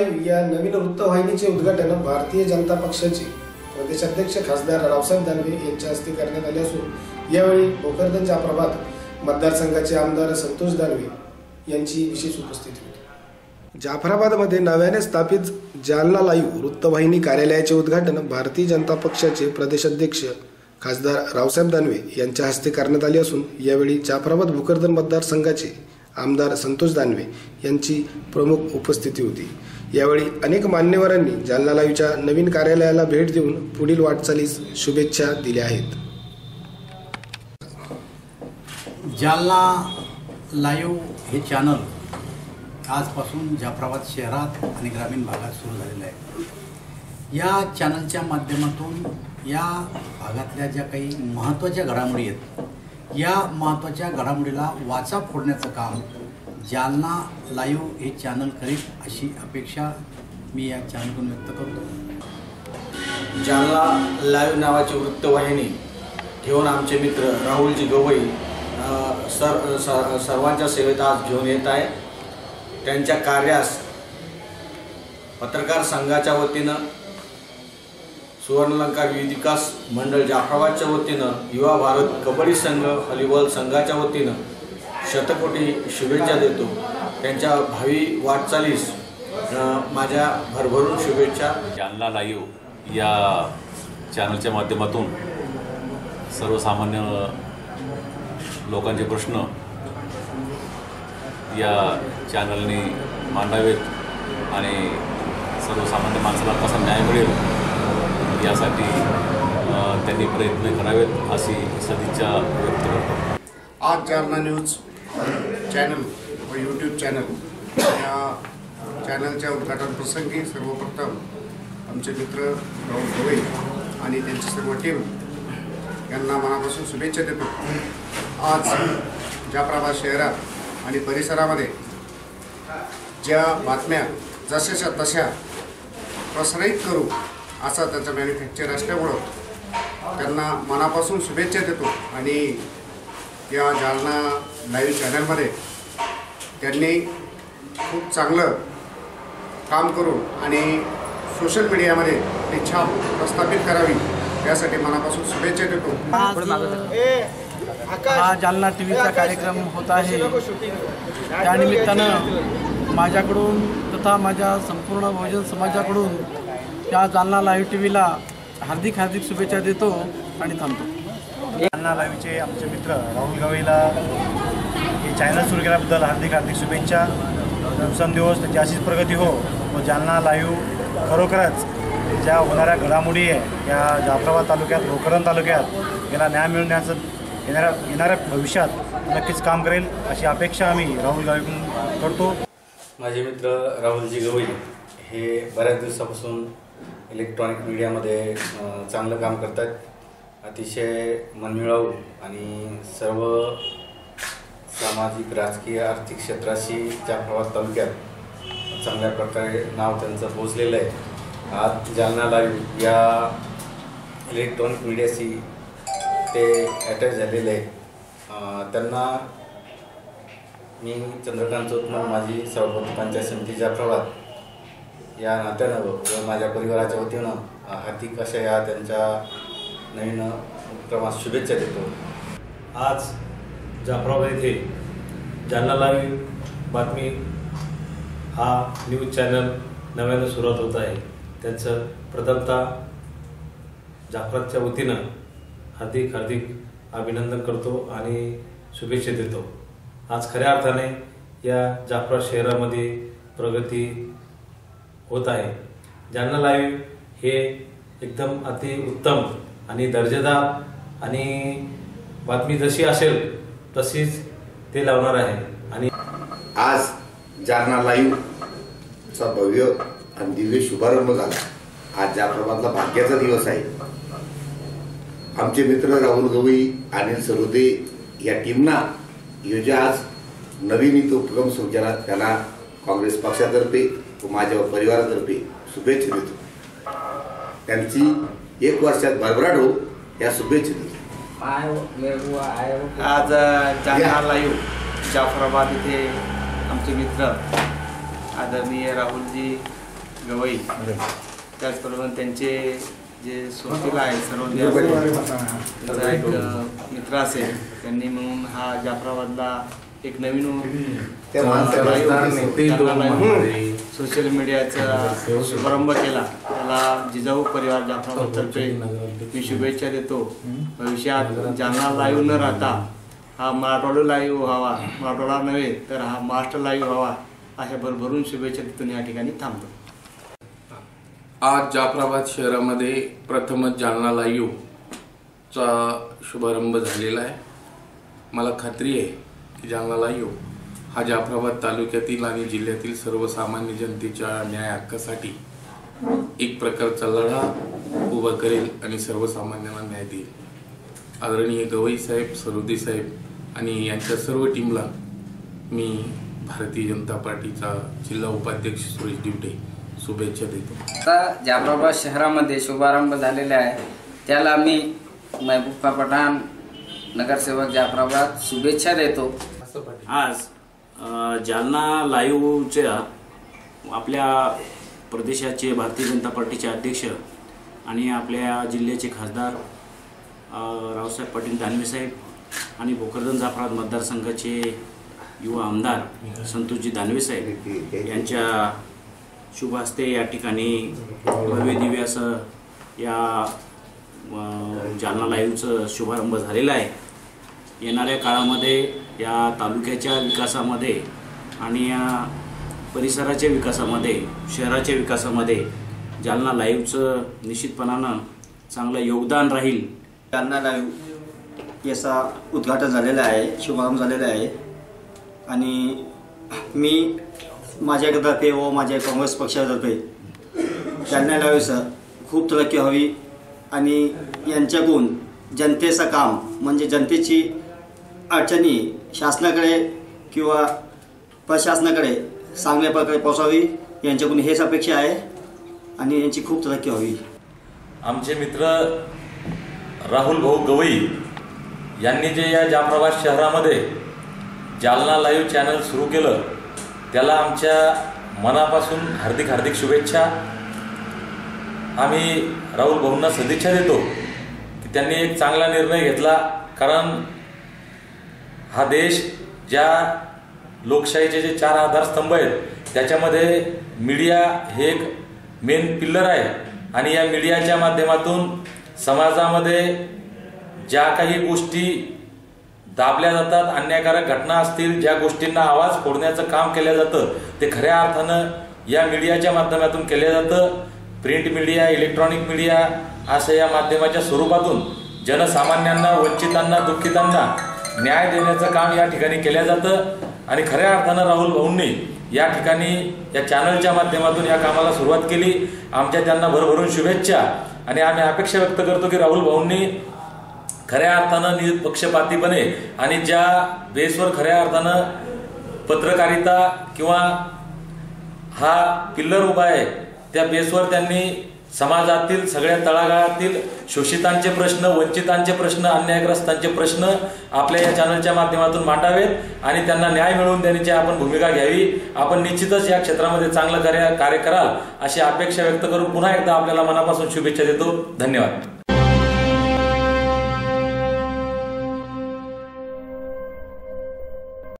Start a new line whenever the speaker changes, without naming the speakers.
Live या नवीन वृत्तवाहिनीचे उद्घाटन भारतीय जनता पक्षाचे प्रदेशाध्यक्ष खासदार रावसाहेब दानवे यांच्या हस्ते करण्यात आले असून यावेळी भोकरदन जाफराबाद मतदारसंघाचे आमदार संतोष दानवे यांची विशेष उपस्थिती होती. जाफराबादमध्ये नव्याने स्थापित जालना लाईव्ह वृत्तवाहिनी कार्यालयाचे उद्घाटन भारतीय जनता पक्षाचे प्रदेशाध्यक्ष खासदार रावसाहेब दानवे यांच्या हस्ते करण्यात आले असून यावेळी जाफराबाद भोकरदन मतदारसंघाचे आमदार संतोष दानवे यांची प्रमुख उपस्थिती होती. यावेळी अनेक मान्यवरांनी जालना लाईव्हच्या नवीन कार्यालयाला भेट देऊन पुढील वाटचालीस शुभेच्छा दिल्या आहेत.
जालना लाईव्ह हे चॅनल आजपासून जाफराबाद शहरात आणि ग्रामीण भागात सुरू झालेलं आहे. या चॅनलच्या माध्यमातून या भागातल्या ज्या काही महत्त्वाच्या घडामोडी आहेत या महत्त्वाच्या घडामोडीला वाचा फोडण्याचं काम जालना लाईव्ह हे चॅनल करीत अशी अपेक्षा मी या चॅनलकडून व्यक्त करतो.
जालना लाईव्ह नावाची वृत्तवाहिनी घेऊन आमचे मित्र राहुलजी गवई सर सर सर्वांच्या सेवेत आज घेऊन येत आहे. त्यांच्या कार्यास पत्रकार संघाच्या वतीनं सुवर्णलंकार विकास मंडळ जाफराबादच्या वतीनं युवा भारत कबड्डी संघ व्हॉलीबॉल संघाच्या वतीनं शतकोटी शुभेच्छा देतो. त्यांच्या भावी वाटचालीस अ, माझ्या भरभरून शुभेच्छा.
जालना लाईव्ह या चॅनलच्या माध्यमातून सर्वसामान्य लोकांचे प्रश्न या चॅनलने मांडावेत आणि सर्वसामान्य माणसाला कसा न्याय मिळेल यासाठी त्यांनी प्रयत्न करावेत अशी सदिच्छा व्यक्त करतो.
आज जालना न्यूज. चॅनल व यूट्यूब चॅनल. या चॅनलच्या उद्घाटन प्रसंगी सर्वप्रथम आमचे मित्र राहुल गवई आणि त्यांची सर्व टीम यांना मनापासून शुभेच्छा देतो. आज जाफराबाद शहरात आणि परिसरामध्ये ज्या बातम्या जशाच्या तशा प्रसारित करू असा त्याचा मॅन्युफॅक्चर असल्यामुळं त्यांना मनापासून शुभेच्छा देतो. आणि या जालना लाईव्ह चॅनलमध्ये त्यांनी खूप चांगलं काम करून आणि सोशल मीडियामध्ये ती छाप प्रस्थापित करावी यासाठी मनापासून शुभेच्छा देतो.
आज हा जालना टी व्हीचा कार्यक्रम होत आहे. त्यानिमित्तानं माझ्याकडून तथा माझ्या संपूर्ण बहुजन समाजाकडून या जालना लाईव्ह टी व्हीला हार्दिक हार्दिक शुभेच्छा देतो आणि थांबतो.
जालना लाईव्हचे आमचे मित्र राहुल गवईला चॅनल सुरू केल्याबद्दल हार्दिक हार्दिक शुभेच्छा. दिवसेंदिवस त्याची अशीच प्रगती हो. व जालना लाईव्ह खरोखरच ज्या होणाऱ्या घडामोडी आहे या जाफराबाद तालुक्यात भोकरन तालुक्यात याला न्याय मिळण्याचं येणाऱ्या येणाऱ्या भविष्यात नक्कीच काम करेल अशी अपेक्षा आम्ही राहुल गावीकडून करतो.
माझे मित्र राहुलजी गवई हे बऱ्याच दिवसापासून इलेक्ट्रॉनिक मीडियामध्ये चांगलं काम करत आहेत अतिशय मनमिळावू आणि सर्व सामाजिक राजकीय आर्थिक क्षेत्राशी जाफराबाद तालुक्यात चांगल्या प्रकारे नाव त्यांचं पोचलेलं आहे. आज जालना लाईव्ह या इलेक्ट्रॉनिक मीडियाशी ते अटॅच झालेले आहे त्यांना मी चंद्रकांत चोतमल माझी सभापती पंचायत समिती जाफराबाद या नात्यानं व माझ्या परिवाराच्या वतीनं हार्दिक अशा या त्यांच्या नवीन उपक्रमास शुभेच्छा देतो.
आज जाफराबाद येथे जालना लाईव्ह बातमी हा न्यूज चॅनल नव्यानं सुरुवात होत आहे. त्यांचं प्रथमतः जाफरातच्या वतीनं हार्दिक हार्दिक अभिनंदन करतो आणि शुभेच्छा देतो. आज खऱ्या अर्थाने या जाफरा शहरामध्ये प्रगती होत आहे. जालना लाईव्ह हे एकदम अति उत्तम आणि दर्जेदार आणि बातमी जशी असेल तशीच ते लावणार आहे. आणि
आज जालना लाईव्हचा भव्य आणि दिव्य शुभारंभ झाला. आज जाफराबादला भाग्याचा दिवस आहे. आमचे मित्र राहुल गवई अनिल सरोदे या टीमना योजा आज नवीन इथं उपक्रम सुरू त्यांना त्याला काँग्रेस पक्षातर्फे व माझ्या परिवारातर्फे शुभेच्छा देतो. त्यांची एक वर्षात भरभराट हो या शुभेच्छा देतो.
आज जालना लाईव्ह जाफराबाद इथे आमचे मित्र आदरणीय राहुलजी गवई. त्याचबरोबर त्यांचे जे सोबतीला आहे सर्व एक मित्र असेल त्यांनी म्हणून हा जाफराबादला एक नवीन सोशल मीडियाचा शुभारंभ केला. त्याला जिजाऊ परिवार जाफराबादतर्फे मी शुभेच्छा देतो. भविष्यात जालना लाईव्ह न राहता हा मराठवाडा लाईव्ह व्हावा मराठवाडा नव्हे तर हा महाराष्ट्र लाईव्ह व्हावा अशा भरभरून शुभेच्छा देतो या ठिकाणी थांबतो.
आज जाफराबाद शहरामध्ये प्रथमच जालना लाईव्हचा शुभारंभ झालेला आहे. मला खात्री आहे की जालना लाईव्ह हा जाफराबाद तालुक्यातील आणि जिल्ह्यातील सर्वसामान्य जनतेच्या न्याय हक्कासाठी एक प्रकारचा लढा उभा करेल आणि सर्वसामान्यांना न्याय देईल. आदरणीय गवई साहेब सरोदे साहेब आणि यांच्या सर्व टीमला मी भारतीय जनता पार्टीचा जिल्हा उपाध्यक्ष सुरेश दिवटे शुभेच्छा देतो.
आता जाफराबाद शहरामध्ये शुभारंभ झालेला आहे. त्याला मी महबूबा पठाण नगरसेवक जाफराबाद शुभेच्छा देतो.
आज जालना लाईव्हच्या आपल्या प्रदेशाचे भारतीय जनता पार्टीचे अध्यक्ष आणि आपल्या जिल्ह्याचे खासदार रावसाहेब पाटील दानवे साहेब आणि भोकरदन जाफराबाद मतदारसंघाचे युवा आमदार संतोषजी दानवे साहेब यांच्या शुभ हस्ते या ठिकाणी भव्य दिव्य असं या जालना लाईव्हचं शुभारंभ झालेला आहे. येणाऱ्या काळामध्ये या तालुक्याच्या विकासामध्ये आणि या परिसराच्या विकासामध्ये शहराच्या विकासामध्ये जालना लाईव्हचं निश्चितपणानं चांगलं योगदान राहील.
जालना लाईव्ह याचा उद्घाटन झालेलं आहे शुभारंभ झालेला आहे. आणि मी माझ्यातर्फे व माझ्या काँग्रेस पक्षातर्फे जालना लाईव्हचं खूप तरक्की हवी आणि यांच्याकडून जनतेचं काम म्हणजे जनतेची अडचणी शासनाकडे किंवा प्रशासनाकडे चांगल्या प्रकारे पोचावी यांच्याकडून हेच अपेक्षा आहे आणि यांची खूप तरक्की व्हावी.
आमचे मित्र राहुल भाऊ गवई यांनी जे या जाफराबाद शहरामध्ये जालना लाईव्ह चॅनल सुरू केलं त्याला आमच्या मनापासून हार्दिक हार्दिक शुभेच्छा. आम्ही राहुल भाऊंना सदिच्छा देतो की त्यांनी एक चांगला निर्णय घेतला कारण हा देश ज्या लोकशाहीचे जे चार आधारस्तंभ आहेत त्याच्यामध्ये मीडिया हे एक मेन पिल्लर आहे. आणि या मीडियाच्या माध्यमातून समाजामध्ये ज्या काही गोष्टी दाबल्या जातात अन्यायकारक घटना असतील ज्या गोष्टींना आवाज फोडण्याचं काम केलं जातं ते खऱ्या अर्थानं या मीडियाच्या माध्यमातून केलं जातं. प्रिंट मीडिया इलेक्ट्रॉनिक मीडिया असं या माध्यमाच्या स्वरूपातून जनसामान्यांना वंचितांना दुःखितांना न्याय देण्याचं काम या ठिकाणी केलं जातं. आणि खऱ्या अर्थानं राहुल भाऊंनी या ठिकाणी या चॅनलच्या माध्यमातून या कामाला सुरुवात केली. आमच्या त्यांना भरभरून शुभेच्छा. आणि आम्ही अपेक्षा व्यक्त करतो की राहुल भाऊंनी खऱ्या अर्थानं निपक्षपातीपणे आणि ज्या बेसवर खऱ्या अर्थानं पत्रकारिता किंवा हा पिल्लर उभा आहे त्या बेसवर त्यांनी समाजातील सगळ्या तळागाळातील शोषितांचे प्रश्न वंचितांचे प्रश्न अन्यायग्रस्तांचे प्रश्न आपल्या या चॅनलच्या माध्यमातून मांडावेत आणि त्यांना न्याय मिळवून देण्याची आपण भूमिका घ्यावी. आपण निश्चितच या क्षेत्रामध्ये चांगलं कार्य कार्य कराल अशी अपेक्षा व्यक्त करून पुन्हा एकदा आपल्याला मनापासून शुभेच्छा देतो. धन्यवाद.